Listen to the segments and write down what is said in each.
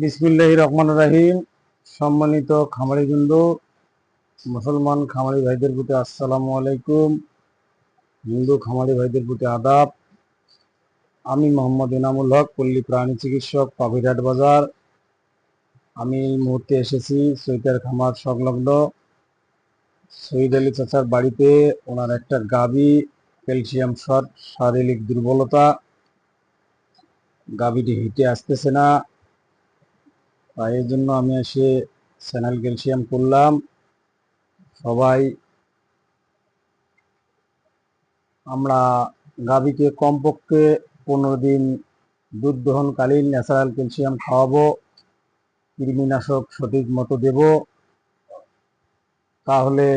বিসমিল্লাহ রহমান রাহিম। সম্মানিত খামারি বিন্দু মুসলমান খামারি ভাইদের প্রতি আসসালামু আলাইকুম। হিন্দু খামারি ভাইদের প্রতি আদাব। আমি মোহাম্মদ ইনামুল হক, পল্লী প্রাণী চিকিৎসক, পাভিরহাট বাজার। আমি এই মুহূর্তে এসেছি সৈতার খামার সংলগ্ন শহীদ আলী চাচার বাড়িতে। ওনার একটা গাবি, ক্যালসিয়াম শট শারীরিক দুর্বলতা। গাবিটি হিটে আসতেছে না। এর জন্য আমি এসে স্যানাল ক্যালসিয়াম করলাম। সবাই আমরা গাভীকে কমপক্ষে পনেরো দিন দুধ দহনকালীন ন্যাচারাল ক্যালসিয়াম খাওয়াবো। কৃমিনাশক সঠিক মতো দেব। তাহলে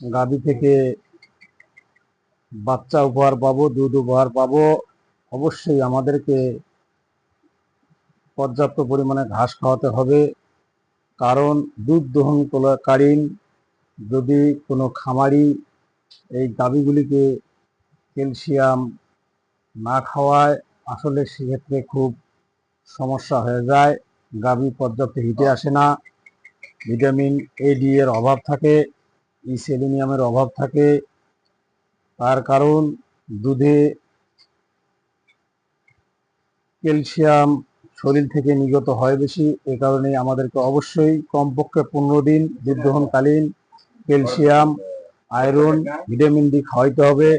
গাভী থেকে বাচ্চা উপহার পাবো, দুধ উপহার পাবো। অবশ্যই আমাদেরকে পর্যাপ্ত পরিমাণে ঘাস খাওয়াতে হবে। কারণ দুধ দহন কালীন যদি কোনো খামারি এই গাভীগুলিকে ক্যালসিয়াম না খাওয়ায়, আসলে সেক্ষেত্রে খুব সমস্যা হয়ে যায়। গাভী পর্যাপ্ত হিটে আসে না। ভিটামিন এ, ডি এর অভাব থাকে, ই সেলিনিয়ামের অভাব থাকে। তার কারণ দুধে ক্যালসিয়াম শরীর থেকে নিগত হয় বেশি, এ কারণে আমাদেরকে অবশ্যই কমপক্ষে পনেরো দিন দুধ ক্যালসিয়াম, আয়রন, ভিটামিন ডি খাওয়াইতে হবে।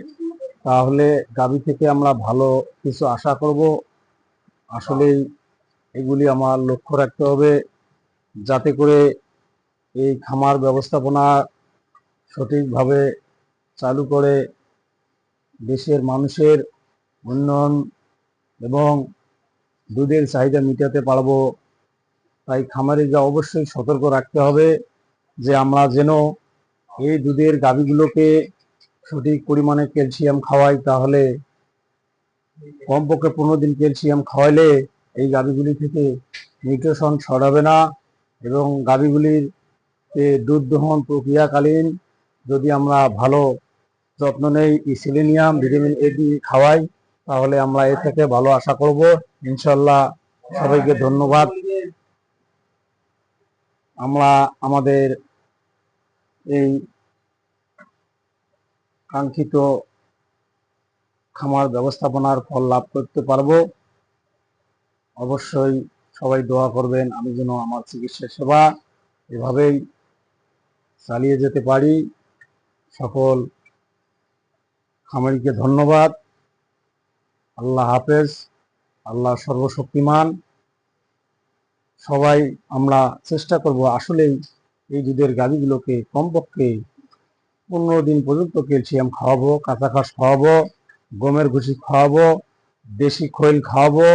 তাহলে গাভী থেকে আমরা ভালো কিছু আশা করব। আসলেই এগুলি আমার লক্ষ্য রাখতে হবে যাতে করে এই খামার ব্যবস্থাপনা সঠিকভাবে চালু করে দেশের মানুষের উন্নয়ন এবং দুধের চাহিদা মেটাতে পারব। তাই খামারিকে অবশ্যই সতর্ক রাখতে হবে যে আমরা যেন এই দুধের গাভীগুলোকে সঠিক পরিমাণে ক্যালসিয়াম খাওয়াই, তাহলে কমপক্ষে পনেরো দিন ক্যালসিয়াম খাওয়াইলে এই গাভীগুলি থেকে নিউট্রিশন ছড়াবে না এবং গাভীগুলির দুধ দহন প্রক্রিয়াকালীন যদি আমরা ভালো যত্ন নেই ইসিলিনিয়াম ভিটামিন এ ডি খাওয়াই তাহলে আমরা এ থেকে ভালো আশা করব। ইনশাল্লাহ সবাইকে ধন্যবাদ। আমরা আমাদের এই কাঙ্ক্ষিত খামার ব্যবস্থাপনার ফল লাভ করতে পারব। অবশ্যই সবাই দোয়া করবেন, আমি যেন আমার চিকিৎসা সেবা এভাবেই চালিয়ে যেতে পারি। সকল খামারিকে ধন্যবাদ। আল্লাহ হাফেজ, আল্লাহ সর্বশক্তিমান। সবাই আমরা চেষ্টা করব আসলেই এই দুধের গাভীগুলোকে কমপক্ষে পনেরো দিন পর্যন্ত ক্যালসিয়াম খাওয়াবো কাঁচা ঘাস খাওয়াবো, গমের ঘুষি খাওয়াবো, দেশি খৈল খাওয়াবো,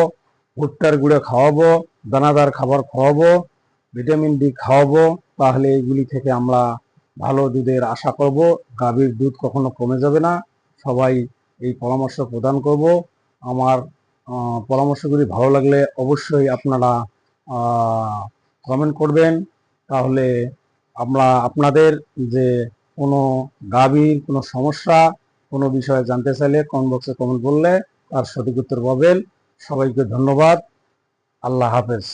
ভুট্টার গুঁড়ো খাওয়াবো, দানাদার খাবার খাওয়াবো, ভিটামিন ডি খাওয়াবো, তাহলে এইগুলি থেকে আমরা ভালো দুধের আশা করব। গাভীর দুধ কখনো কমে যাবে না। সবাই এই পরামর্শ প্রদান করব। আমার পরামর্শগুলি ভালো লাগলে অবশ্যই আপনারা কমেন্ট করবেন। তাহলে আমরা আপনাদের যে কোনো গাভীর কোনো সমস্যা, কোনো বিষয়ে জানতে চাইলে কমেন্ট বক্সে কমেন্ট করলে তার সঠিক উত্তর পাবেন। সবাইকে ধন্যবাদ। আল্লাহ হাফেজ।